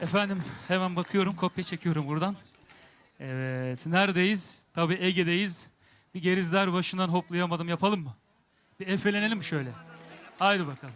Efendim hemen bakıyorum kopya çekiyorum buradan. Evet neredeyiz? Tabii Ege'deyiz. Bir gerizler başından hoplayamadım yapalım mı? Bir efelenelim şöyle. Haydi bakalım.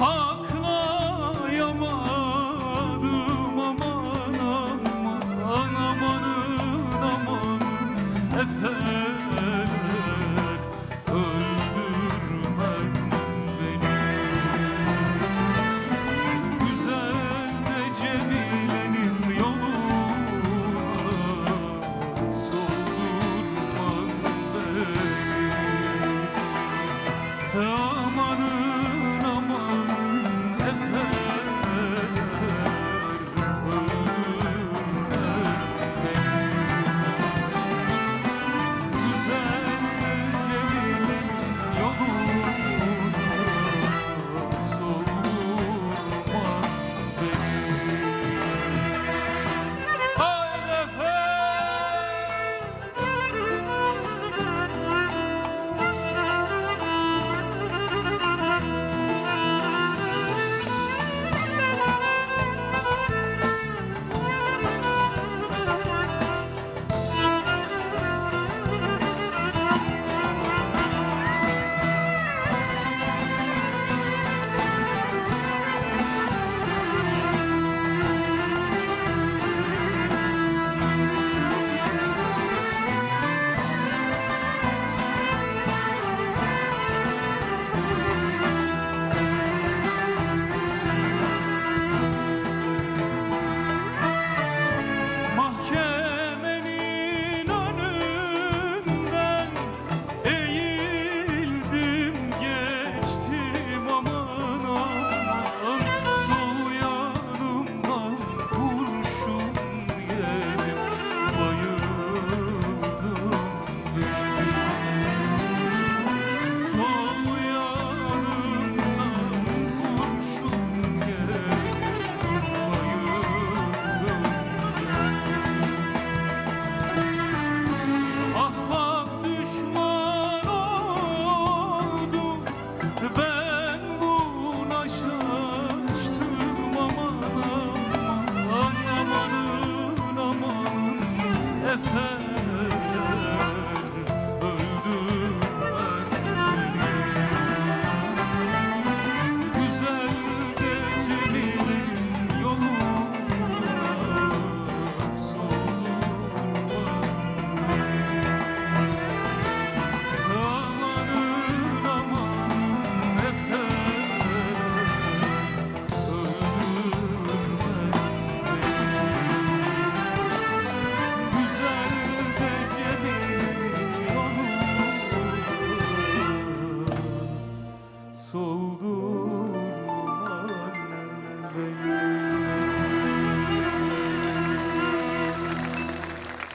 Hon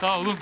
Sağ olun.